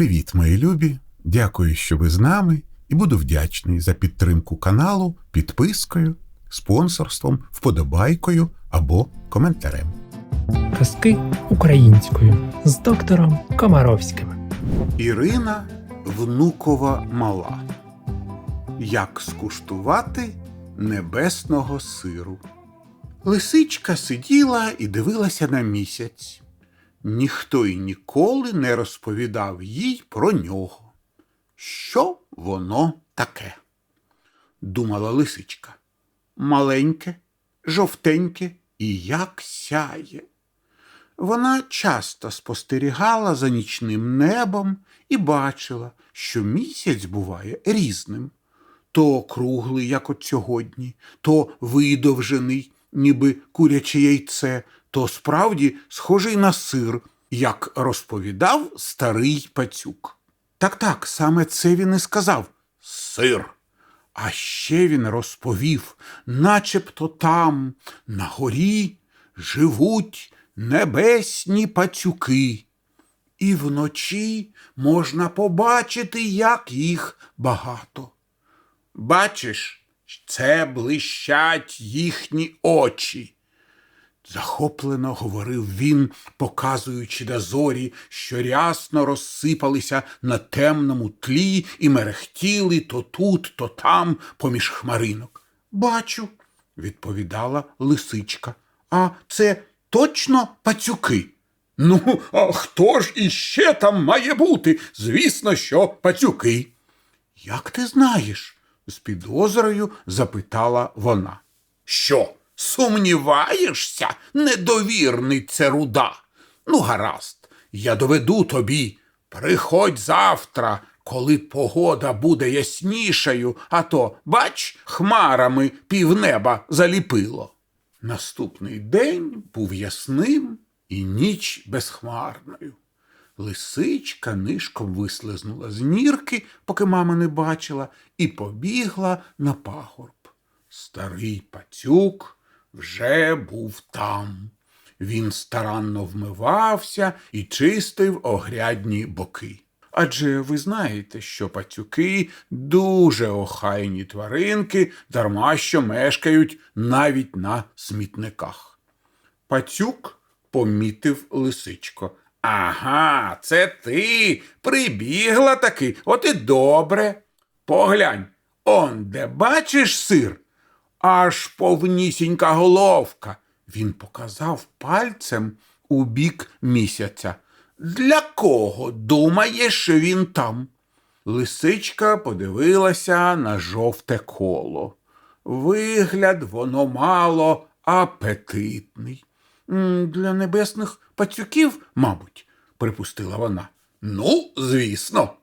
Привіт, мої любі! Дякую, що ви з нами, і буду вдячний за підтримку каналу підпискою, спонсорством, вподобайкою або коментарем. Казки українською з доктором Комаровським. Ірина Внукова мала. Як скуштувати небесного сиру. Лисичка сиділа і дивилася на місяць. Ніхто й ніколи не розповідав їй про нього. Що воно таке? думала лисичка. Маленьке, жовтеньке і як сяє. Вона часто спостерігала за нічним небом і бачила, що місяць буває різним. То круглий, як от сьогодні, то видовжений, ніби куряче яйце, то справді схожий на сир, як розповідав старий пацюк. Так так, саме це він і сказав сир. А ще він розповів, начебто там, на горі, живуть небесні пацюки, і вночі можна побачити, як їх багато. Бачиш, це блищать їхні очі. Захоплено говорив він, показуючи на зорі, що рясно розсипалися на темному тлі і мерехтіли то тут, то там, поміж хмаринок. Бачу, відповідала лисичка. А це точно пацюки? Ну, а хто ж іще там має бути? Звісно, що пацюки. Як ти знаєш? з підозрою запитала вона. Що, сумніваєшся, недовірниця руда? Ну, гаразд, я доведу тобі. Приходь завтра, коли погода буде яснішою, а то, бач, хмарами півнеба заліпило. Наступний день був ясним і ніч безхмарною. Лисичка нишком вислизнула з нірки, поки мама не бачила, і побігла на пагорб. Старий пацюк вже був там. Він старанно вмивався і чистив огрядні боки. Адже ви знаєте, що пацюки дуже охайні тваринки, дарма що мешкають навіть на смітниках. Пацюк помітив лисичко. Ага, це ти прибігла таки, от і добре. Поглянь, он де бачиш сир? Аж повнісінька головка. Він показав пальцем у бік місяця. Для кого думаєш, він там? Лисичка подивилася на жовте коло. Вигляд воно мало апетитний. Для небесних пацюків, мабуть, припустила вона. Ну, звісно.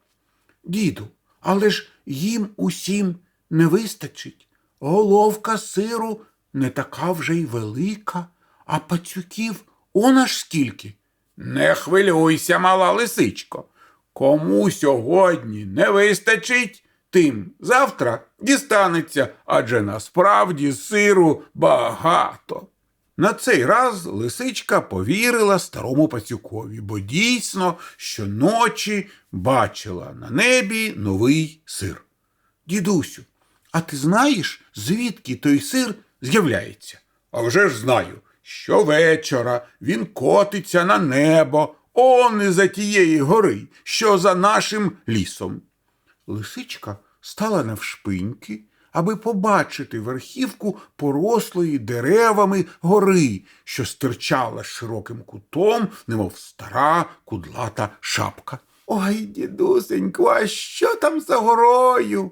Діду, але ж їм усім не вистачить. Головка сиру не така вже й велика, а пацюків он аж скільки. Не хвилюйся, мала лисичко. Кому сьогодні не вистачить, тим завтра дістанеться, адже насправді сиру багато. На цей раз лисичка повірила старому пацюкові, бо дійсно щоночі бачила на небі новий сир. Дідусю, а ти знаєш, звідки той сир з'являється? А вже ж знаю. Щовечора він котиться на небо, он із за тієї гори, що за нашим лісом. Лисичка стала навшпиньки, аби побачити верхівку порослої деревами гори, що стирчала широким кутом, немов стара кудлата шапка. Ой, дідусеньку, а що там за горою?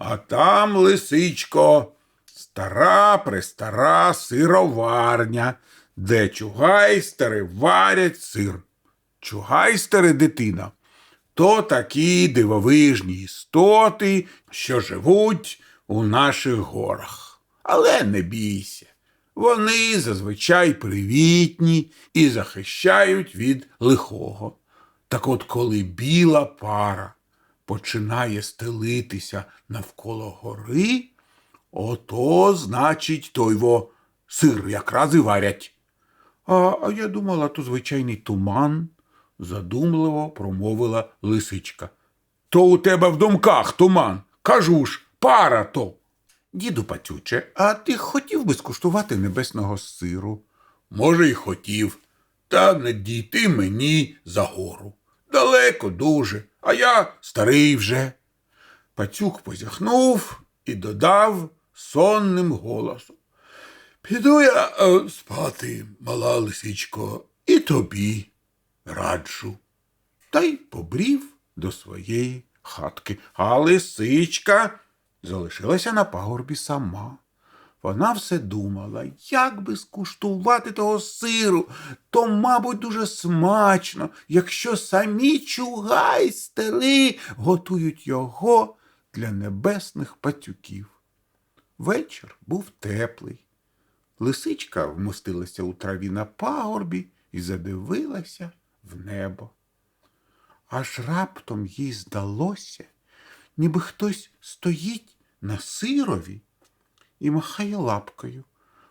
А там, лисичко, стара престара сироварня, де чугайстери варять сир. Чугайстери, дитина, то такі дивовижні істоти, що живуть у наших горах. Але не бійся. Вони зазвичай привітні і захищають від лихого. Так от, коли біла пара починає стелитися навколо гори, ото, значить, той во сир якраз і варять. А, а я думала, то звичайний туман. задумливо промовила лисичка. То у тебе в думках туман. Кажу ж, пара то. Діду Пацюче, а ти хотів би скуштувати небесного сиру? Може, й хотів, та не дійти мені за гору. Далеко дуже, а я старий вже. Пацюк позяхнув і додав сонним голосом. Піду я е, спати, мала лисичко, і тобі раджу. Та й побрів до своєї хатки. А лисичка залишилася на пагорбі сама. Вона все думала, як би скуштувати того сиру, то, мабуть, дуже смачно, якщо самі чугайстери готують його для небесних пацюків. Вечір був теплий. Лисичка вмостилася у траві на пагорбі і задивилася в небо. Аж раптом їй здалося, ніби хтось стоїть на сирові і махає лапкою.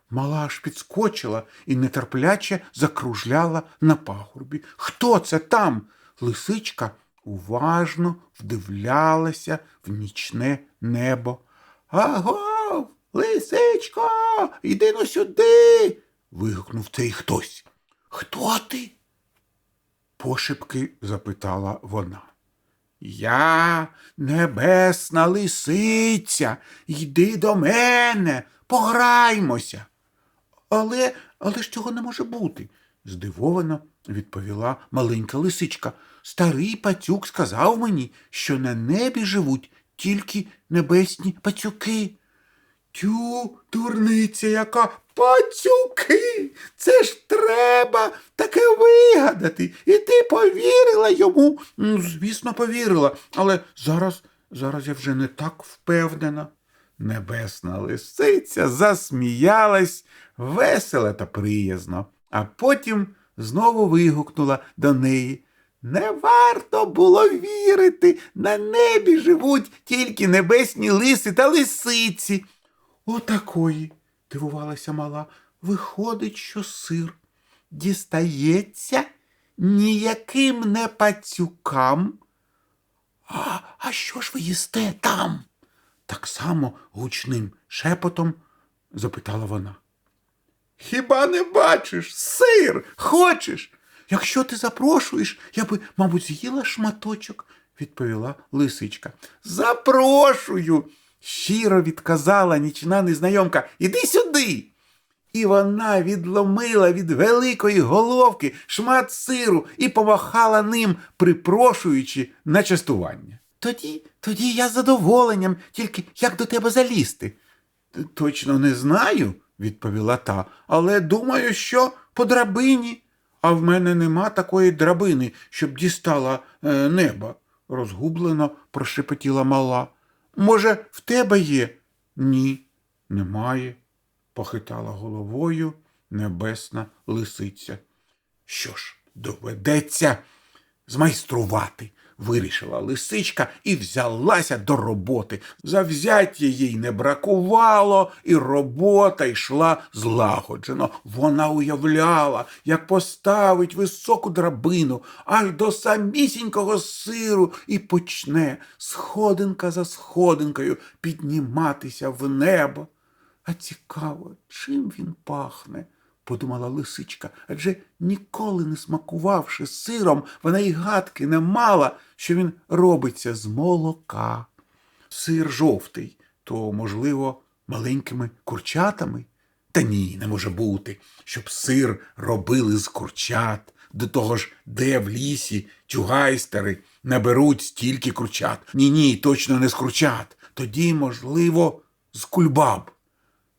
Мала аж підскочила і нетерпляче закружляла на пагорбі. Хто це там? Лисичка уважно вдивлялася в нічне небо. Агов, лисичко, іди но сюди. вигукнув цей хтось. Хто ти? пошепки запитала вона. Я небесна лисиця, йди до мене, пограймося. Але, але ж цього не може бути, здивовано відповіла маленька лисичка. Старий пацюк сказав мені, що на небі живуть тільки небесні пацюки. Тю, дурниця яка пацюки. Це ж треба таке вигадати. І ти повірила йому. Звісно, повірила, але зараз, зараз я вже не так впевнена. Небесна лисиця засміялась весело та приязно, а потім знову вигукнула до неї. Не варто було вірити, на небі живуть тільки небесні лиси та лисиці. Отакої, дивувалася мала, виходить, що сир дістається ніяким не пацюкам. А, а що ж ви їсте там? Так само гучним шепотом запитала вона. Хіба не бачиш? Сир хочеш? Якщо ти запрошуєш, я би, мабуть, з'їла шматочок, відповіла лисичка. Запрошую, щиро відказала нічна незнайомка. Іди сюди. І вона відломила від великої головки шмат сиру і помахала ним, припрошуючи на частування. Тоді, тоді я з задоволенням, тільки як до тебе залізти? Точно не знаю, відповіла та, але думаю, що по драбині. А в мене нема такої драбини, щоб дістала е, неба, розгублено прошепотіла мала. Може, в тебе є? Ні, немає, похитала головою небесна лисиця. Що ж, доведеться змайструвати, вирішила лисичка і взялася до роботи. Завзяття їй не бракувало, і робота йшла злагоджено. Вона уявляла, як поставить високу драбину аж до самісінького сиру і почне сходинка за сходинкою підніматися в небо. А цікаво, чим він пахне? Подумала лисичка, адже ніколи не смакувавши сиром, вона й гадки не мала, що він робиться з молока. Сир жовтий, то, можливо, маленькими курчатами? Та ні, не може бути, щоб сир робили з курчат. До того ж, де в лісі чугайстери наберуть стільки курчат. Ні, ні, точно не з курчат. Тоді, можливо, з кульбаб.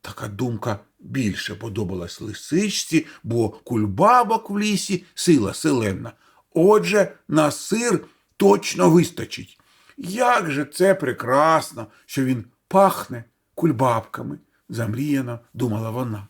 Така думка більше подобалась лисичці, бо кульбабок в лісі сила селенна. Отже, на сир точно вистачить. Як же це прекрасно, що він пахне кульбабками, замріяно думала вона.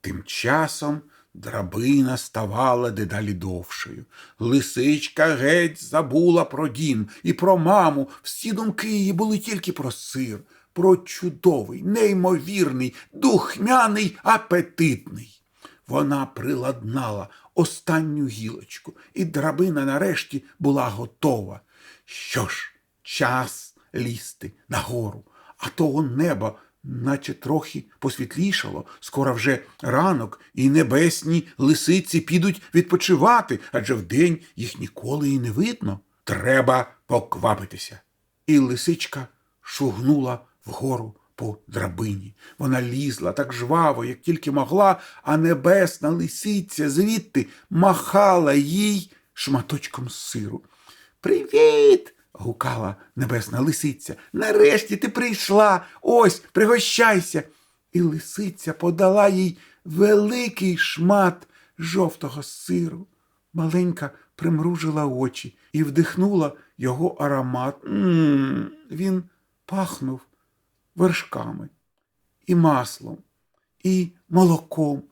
Тим часом драбина ставала дедалі довшою. Лисичка геть забула про дім і про маму. Всі думки її були тільки про сир, про чудовий, неймовірний, духмяний, апетитний. Вона приладнала останню гілочку, і драбина нарешті була готова. Що ж, час лізти нагору, а того небо, наче трохи посвітлішало, скоро вже ранок, і небесні лисиці підуть відпочивати, адже вдень їх ніколи і не видно. Треба поквапитися. І лисичка шугнула вгору по драбині. Вона лізла так жваво, як тільки могла, а небесна лисиця звідти махала їй шматочком сиру. Привіт! гукала небесна лисиця. Нарешті ти прийшла. Ось, пригощайся. І лисиця подала їй великий шмат жовтого сиру. Маленька примружила очі і вдихнула його аромат. м він пахнув вершками і маслом, і молоком.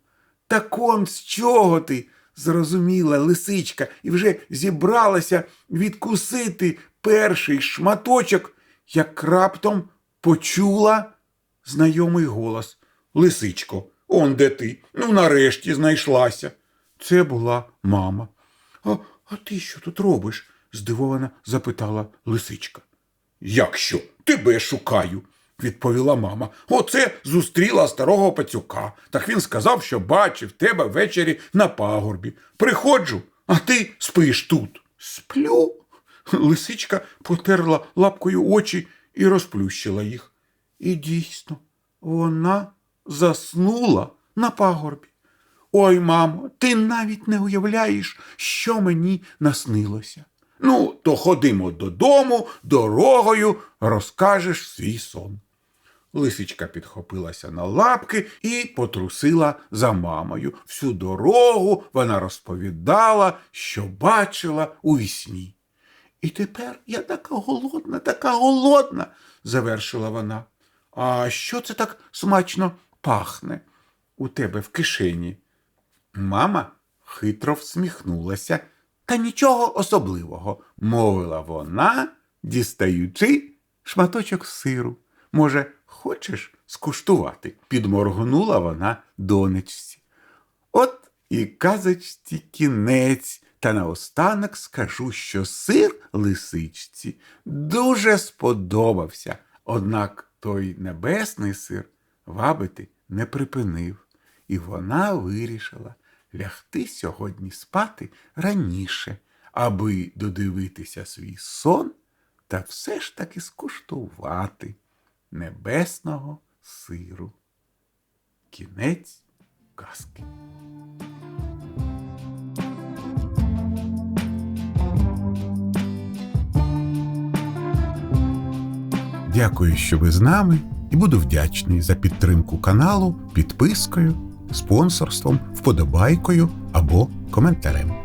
Так он з чого ти? зрозуміла лисичка і вже зібралася відкусити перший шматочок, як раптом почула знайомий голос. Лисичко, он де ти? Ну, нарешті знайшлася. Це була мама. А, а ти що тут робиш? здивовано запитала лисичка. Як що? Тебе шукаю, відповіла мама. Оце зустріла старого пацюка. Так він сказав, що бачив тебе ввечері на пагорбі. Приходжу, а ти спиш тут. Сплю. Лисичка потерла лапкою очі і розплющила їх. І дійсно, вона заснула на пагорбі. Ой, мамо, ти навіть не уявляєш, що мені наснилося. Ну, то ходимо додому, дорогою розкажеш свій сон. Лисичка підхопилася на лапки і потрусила за мамою. Всю дорогу вона розповідала, що бачила у вісні. І тепер я така голодна, така голодна, завершила вона. А що це так смачно пахне у тебе в кишені? Мама хитро всміхнулася. Та нічого особливого, мовила вона, дістаючи шматочок сиру. Може, хочеш скуштувати? підморгнула вона донечці. От і казочці кінець, та наостанок скажу, що сир лисичці дуже сподобався, однак той небесний сир вабити не припинив, і вона вирішила лягти сьогодні спати раніше, аби додивитися свій сон та все ж таки скуштувати небесного сиру. Кінець казки. Дякую, що ви з нами, і буду вдячний за підтримку каналу підпискою, спонсорством, вподобайкою або коментарем.